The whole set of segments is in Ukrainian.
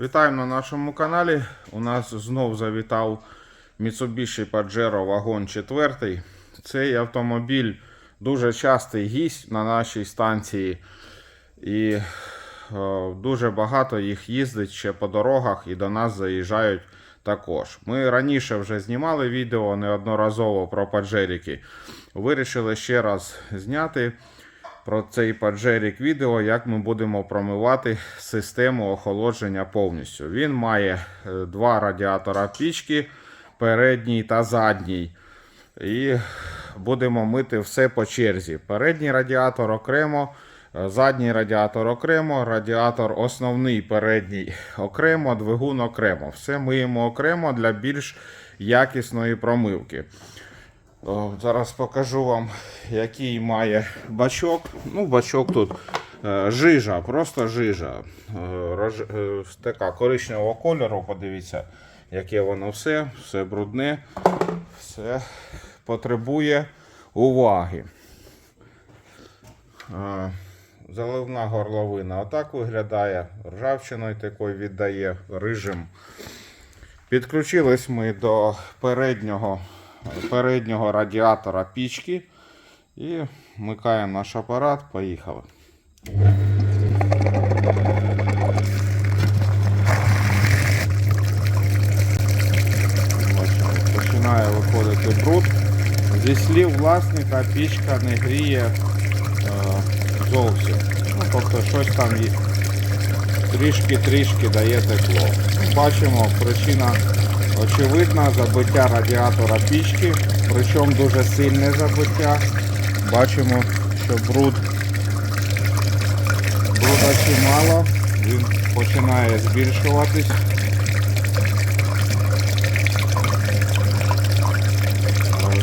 Вітаємо на нашому каналі. У нас знов завітав Mitsubishi Pajero вагон 4. Цей автомобіль дуже частий гість на нашій станції. І е, дуже багато їх їздить ще по дорогах і до нас заїжджають також. Ми раніше вже знімали відео неодноразово про паджеріки. Вирішили ще раз зняти про цей паджерік відео, як ми будемо промивати систему охолодження повністю. Він має е, два радіатора пічки, передній та задній. І будемо мити все по черзі. Передній радіатор окремо, е, задній радіатор окремо, радіатор основний передній окремо, двигун окремо. Все миємо окремо для більш якісної промивки. Зараз покажу вам, який має бачок. Ну, бачок тут е, жижа, просто жижа. Е, е, така коричневого кольору, подивіться, яке воно все, все брудне, все потребує уваги. Е, заливна горловина отак виглядає, ржавчиною такою віддає рижим. Підключились ми до переднього, переднього радіатора пічки і вмикаємо наш апарат. Поїхали. Починає виходити бруд. Зі слів власника пічка не гріє е, зовсім. Ну, тобто щось там трішки-трішки дає тепло. Бачимо, причина очевидна, забиття радіатора пічки, причому дуже сильне забиття. Бачимо, що бруд бруда чимало, він починає збільшуватись.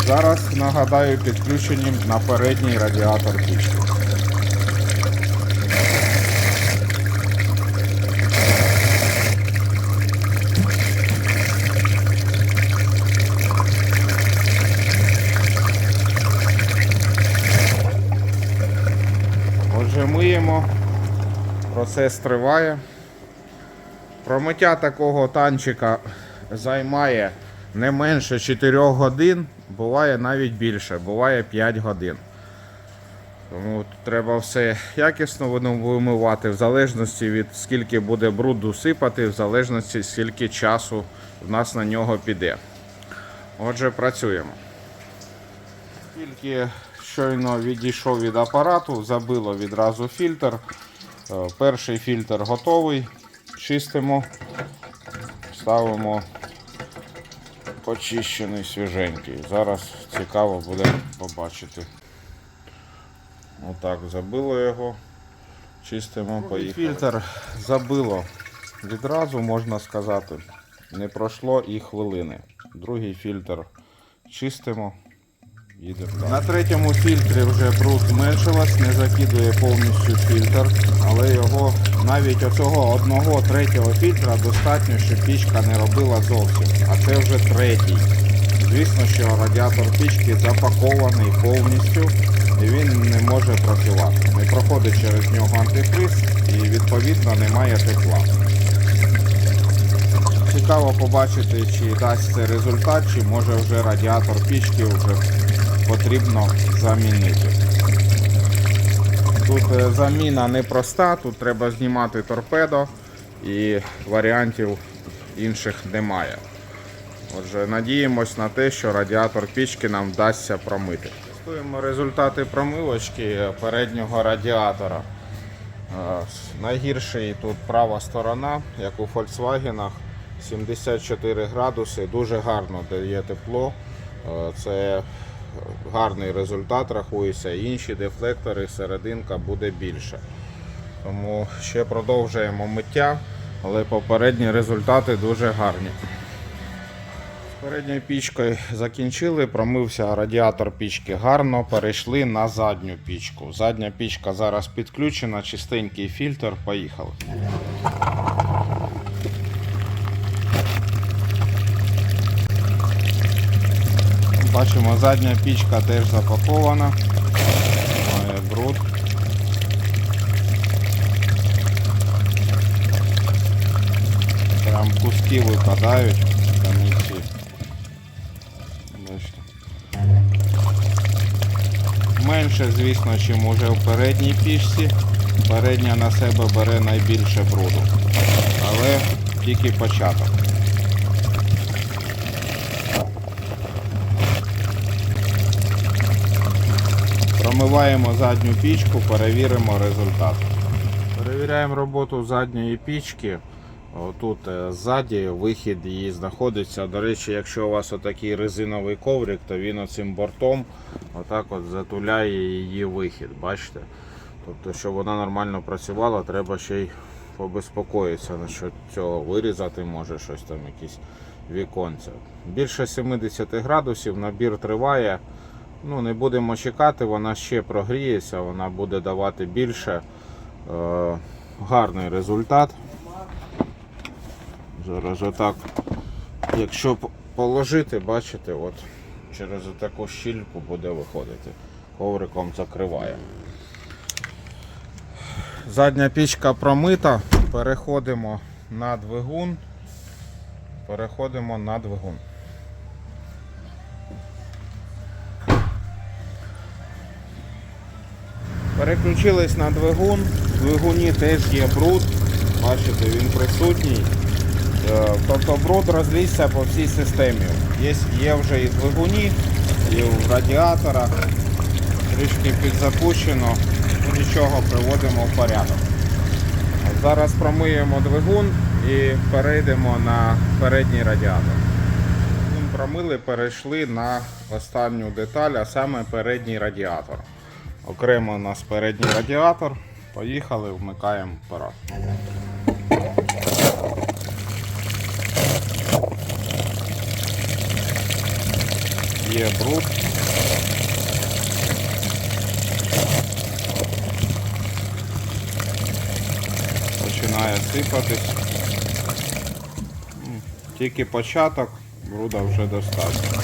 Зараз нагадаю підключені на передній радіатор пічки. Отже, миємо. Процес триває. Промиття такого танчика займає не менше 4 годин, буває навіть більше, буває 5 годин. Тому треба все якісно вимивати, в залежності від скільки буде бруду сипати, в залежності скільки часу в нас на нього піде. Отже, працюємо. Тільки щойно відійшов від апарату, забило відразу фільтр. Е, Перший фільтр готовий. Чистимо, ставимо почищений свіженький. Зараз цікаво буде побачити. Отак забило його. Чистимо, поїхали. Фільтр забило відразу, можна сказати. Не пройшло і хвилини. Другий фільтр чистимо. На третьому фільтрі вже бруд зменшилась, не закидує повністю фільтр, але його навіть оцього одного третього фільтра достатньо, щоб пічка не робила зовсім. А це вже третій. Звісно, що радіатор пічки запакований повністю і він не може працювати. Не проходить через нього антифриз і відповідно немає тепла. Цікаво побачити, чи дасть це результат, чи може вже радіатор пічки вже потрібно замінити. Тут е, заміна непроста, тут треба знімати торпедо і варіантів інших немає. Отже, надіємось на те, що радіатор пічки нам вдасться промити. Тестуємо результати промивочки переднього радіатора. Е, Найгірший тут права сторона, як у Volkswagen, 74 градуси, дуже гарно дає тепло. Е, Це гарний результат рахується. Інші дефлектори, серединка буде більше. Тому ще продовжуємо миття, але попередні результати дуже гарні. З передньою пічкою закінчили, промився радіатор пічки гарно, перейшли на задню пічку. Задня пічка зараз підключена, чистенький фільтр, поїхали. Бачимо, задня пічка теж запакована, має бруд. куски випадають. Бачите. Менше, звісно, чим уже в передній пічці. Передня на себе бере найбільше бруду. Але тільки початок. Промиваємо задню пічку, перевіримо результат. Перевіряємо роботу задньої пічки. Тут ззаді вихід її знаходиться. До речі, якщо у вас отакий резиновий коврик, то він оцим бортом отак от затуляє її вихід. Бачите? Тобто, щоб вона нормально працювала, треба ще й побезпокоїтися насчет цього. Вирізати може щось там, якісь віконця. Більше 70 градусів, набір триває. Ну, не будемо чекати, вона ще прогріється, вона буде давати більше. Е, гарний результат. Зараз отак, якщо положити, бачите, от через таку щільку буде виходити. Ковриком закриває. Задня пічка промита. Переходимо на двигун. Переходимо на двигун. Переключились на двигун. В двигуні теж є бруд. Бачите, він присутній. Е, Тобто бруд розлізся по всій системі. Є, є вже і двигуні, і в радіаторах. Трішки підзапущено. Ну, нічого, приводимо в порядок. Зараз промиємо двигун і перейдемо на передній радіатор. Промили, перейшли на останню деталь, а саме передній радіатор. Окремо у нас передній радіатор. Поїхали, вмикаємо апарат. Є бруд. Починає сипатись. Тільки початок, бруда вже достатньо.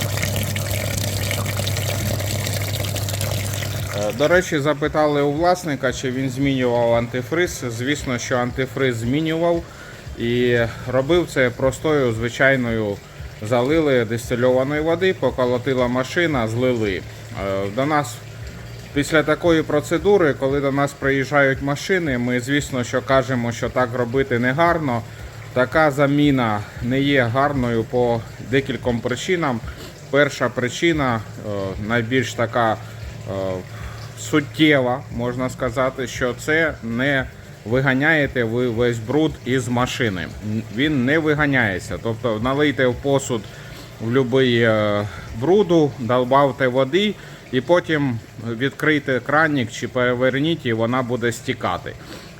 До речі, запитали у власника, чи він змінював антифриз. Звісно, що антифриз змінював і робив це простою звичайною залили дистильованої води, поколотила машина, злили. Е, До нас після такої процедури, коли до нас приїжджають машини, ми звісно, що кажемо, що так робити не гарно. Така заміна не є гарною по декільком причинам. Перша причина, е, найбільш така е, суттєва, можна сказати, що це не виганяєте ви весь бруд із машини. Він не виганяється. Тобто налийте в посуд в будь-який е, бруду, долбавте води і потім відкрийте кранник чи переверніть, і вона буде стікати.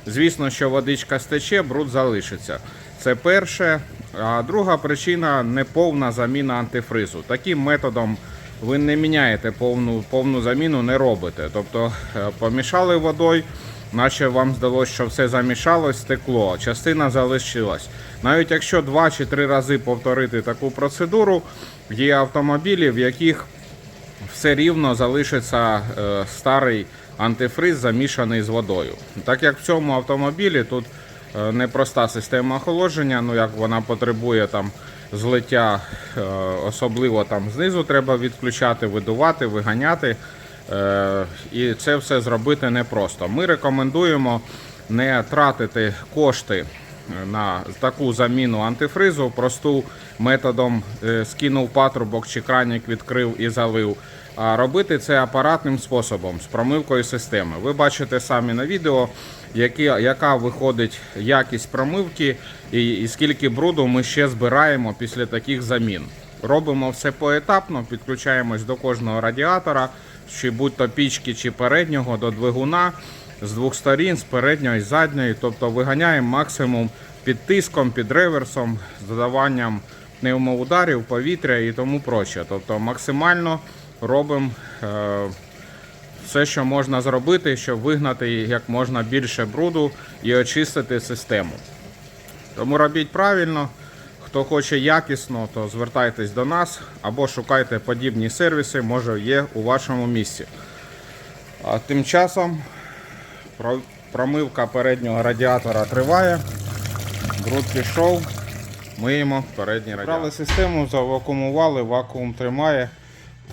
Звісно, що водичка стече, бруд залишиться. Це перше. А друга причина неповна заміна антифризу. Таким методом ви не міняєте повну, повну заміну, не робите. Тобто е, помішали водою, наче вам здалося, що все замішалось, стекло, частина залишилась. Навіть якщо два чи три рази повторити таку процедуру, є автомобілі, в яких все рівно залишиться е, старий антифриз замішаний з водою. Так як в цьому автомобілі тут е, непроста система охолодження, ну як вона потребує там злиття, е, особливо там знизу треба відключати, видувати, виганяти. Е, і це все зробити непросто. Ми рекомендуємо не тратити кошти на таку заміну антифризу, просту методом е, скинув патрубок чи кранік відкрив і залив. А робити це апаратним способом з промивкою системи. Ви бачите самі на відео, які, яка виходить якість промивки і, і скільки бруду ми ще збираємо після таких замін. Робимо все поетапно, підключаємось до кожного радіатора, чи будь-то пічки, чи переднього до двигуна з двох сторін, з передньої і задньої. Тобто виганяємо максимум під тиском, під реверсом, з додаванням пневмоударів, повітря і тому проще. Тобто максимально робимо е, все, що можна зробити, щоб вигнати як можна більше бруду і очистити систему. Тому робіть правильно. Хто хоче якісно, то звертайтесь до нас або шукайте подібні сервіси, може є у вашому місці. А тим часом промивка переднього радіатора триває. Бруд пішов. миємо передні радіатори. Брали систему, завакуумували, вакуум тримає,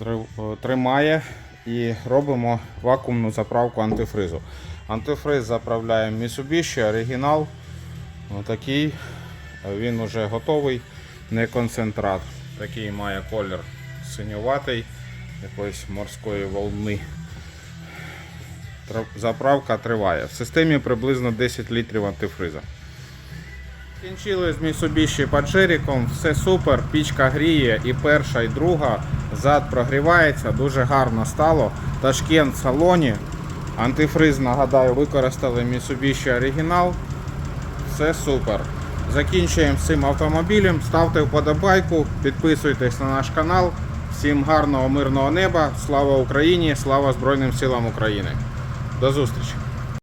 е, тримає і робимо вакуумну заправку антифризу. Антифриз заправляємо Mitsubishi, оригінал. Отакий. Він вже готовий, не концентрат. Такий має колір синюватий, якоїсь морської волни. Заправка триває. В системі приблизно 10 літрів антифриза. Кінчили з Mitsubishi Pajero, все супер, пічка гріє і перша, і друга. Зад прогрівається, дуже гарно стало. Ташкент в салоні. Антифриз, нагадаю, використали Mitsubishi оригінал. Все супер. Закінчуємо цим автомобілем. Ставте вподобайку, підписуйтесь на наш канал. Всім гарного мирного неба. Слава Україні! Слава Збройним силам України! До зустрічі!